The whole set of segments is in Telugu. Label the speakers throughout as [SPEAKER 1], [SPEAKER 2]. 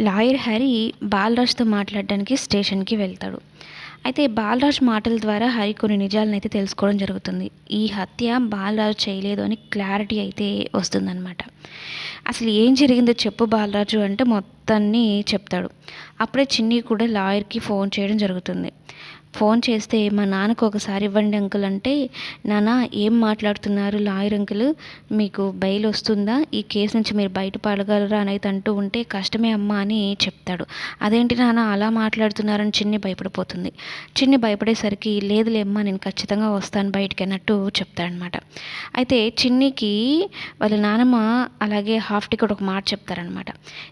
[SPEAKER 1] లాయర్ హరి బాలరాజ్తో మాట్లాడడానికి స్టేషన్కి వెళ్తాడు. అయితే బాలరాజ్ మాటల ద్వారా హరి కొన్ని నిజాలను అయితే తెలుసుకోవడం జరుగుతుంది. ఈ హత్య బాలరాజు చేయలేదు అని క్లారిటీ అయితే వస్తుందన్నమాట. అసలు ఏం జరిగిందో చెప్పు బాలరాజు అంటే మొత్తాన్ని చెప్తాడు. అప్పుడే చిన్ని కూడా లాయర్కి ఫోన్ చేయడం జరుగుతుంది. ఫోన్ చేస్తే మా నాన్నకు ఒకసారి ఇవ్వండి అంకుల్ అంటే నాన్న ఏం మాట్లాడుతున్నారు లాయర్ అంకుల్? మీకు బెయిల్ వస్తుందా? ఈ కేసు నుంచి మీరు బయటపడగలరా? అనేది అంటూ ఉంటే కష్టమే అమ్మా అని చెప్తాడు. అదేంటి నాన్న అలా మాట్లాడుతున్నారని చిన్ని భయపడిపోతుంది. చిన్ని భయపడేసరికి లేదులేమ్మా నేను ఖచ్చితంగా వస్తాను బయటికి అన్నట్టు చెప్తాడనమాట. అయితే చిన్నికి వాళ్ళ నానమ్మ అలాగే హాఫ్ టికెట్ ఒక మాట చెప్తారనమాట.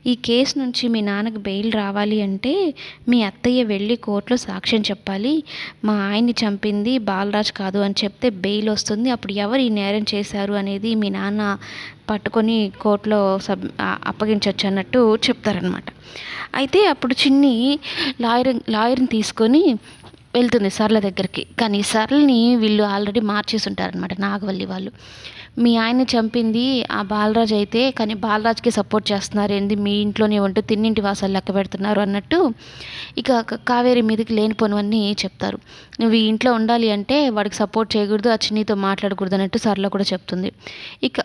[SPEAKER 1] ఈ కేసు నుంచి మీ నాన్నకు బెయిల్ రావాలి అంటే మీ అత్తయ్య వెళ్ళి కోర్టులో సాక్ష్యం చెప్పాలి. మా ఆయన్ని చంపింది బాలరాజ్ కాదు అని చెప్తే బెయిల్ వస్తుంది. అప్పుడు ఎవరు ఈ నేరం చేశారు అనేది మీ నాన్న పట్టుకొని కోర్టులో సబ్ అప్పగించవచ్చు అన్నట్టు చెప్తారనమాట అయితే అప్పుడు చిన్ని లాయర్ లాయర్ని తీసుకొని వెళ్తుంది సర్ల దగ్గరికి. కానీ సర్లని వీళ్ళు ఆల్రెడీ మార్చేసి ఉంటారనమాట నాగవల్లి వాళ్ళు. మీ ఆయన్ని చంపింది ఆ బాలరాజ్ అయితే కానీ బాలరాజ్కి సపోర్ట్ చేస్తున్నారు ఏంది మీ ఇంట్లోనే ఉంటూ తిన్నింటి వాసాలు లెక్క పెడుతున్నారు అన్నట్టు ఇక కావేరి మీదకి లేనిపోనివన్నీ చెప్తారు. నువ్వు ఈ ఇంట్లో ఉండాలి అంటే వాడికి సపోర్ట్ చేయకూడదు ఆ చిన్నీతో మాట్లాడకూడదు అన్నట్టు సర్ల కూడా చెప్తుంది. ఇక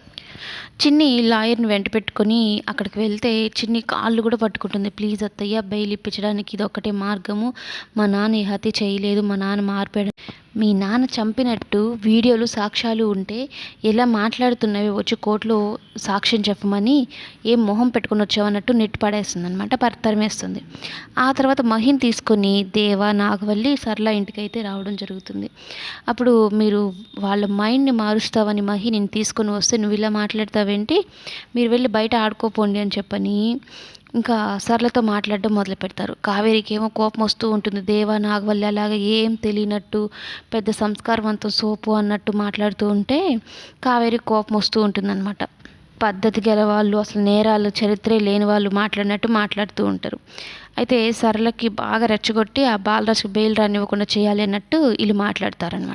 [SPEAKER 1] చిన్ని లాయర్ని వెంట పెట్టుకొని అక్కడికి వెళ్తే చిన్ని కాళ్ళు కూడా పట్టుకుంటుంది. ప్లీజ్ అత్తయ్య బెయిల్ ఇప్పించడానికి ఇది ఒకటే మార్గము. మా నాన్న ఈ హత్య చేయలేదు మా నాన్న మారిపోయాడు మీ నాన్న చంపినట్టు వీడియోలు సాక్ష్యాలు ఉంటే ఎలా మాట్లాడుతున్నవి వచ్చి కోర్టులో సాక్ష్యం చెప్పమని ఏం మొహం పెట్టుకుని వచ్చావన్నట్టు నెట్ పడేస్తుంది అనమాట తరిమేస్తుంది ఆ తర్వాత మహిన్ తీసుకొని దేవ నాగవల్లి సరళ ఇంటికైతే రావడం జరుగుతుంది. అప్పుడు మీరు వాళ్ళ మైండ్ని మారుస్తావని మహిని తీసుకొని వస్తే నువ్వు ఇలా మాట్లాడతావేంటి? మీరు వెళ్ళి బయట ఆడుకోపోండి అని చెప్పని ఇంకా సర్లతో మాట్లాడడం మొదలు పెడతారు. కావేరికి ఏమో కోపం వస్తూ ఉంటుంది. దేవా నాగవల్లి అలాగా ఏం తెలియనట్టు పెద్ద సంస్కారవంతం సోపు అన్నట్టు మాట్లాడుతూ ఉంటే కావేరి కోపం వస్తూ ఉంటుందన్నమాట. పద్ధతి గల వాళ్ళు అసలు నేరాలు చరిత్రే లేని వాళ్ళు మాట్లాడినట్టు మాట్లాడుతూ ఉంటారు. అయితే సరళకి బాగా రెచ్చగొట్టి ఆ బాలరాజుకి బెయిల్ రానివ్వకుండా చేయాలి అన్నట్టు వీళ్ళు మాట్లాడతారనమాట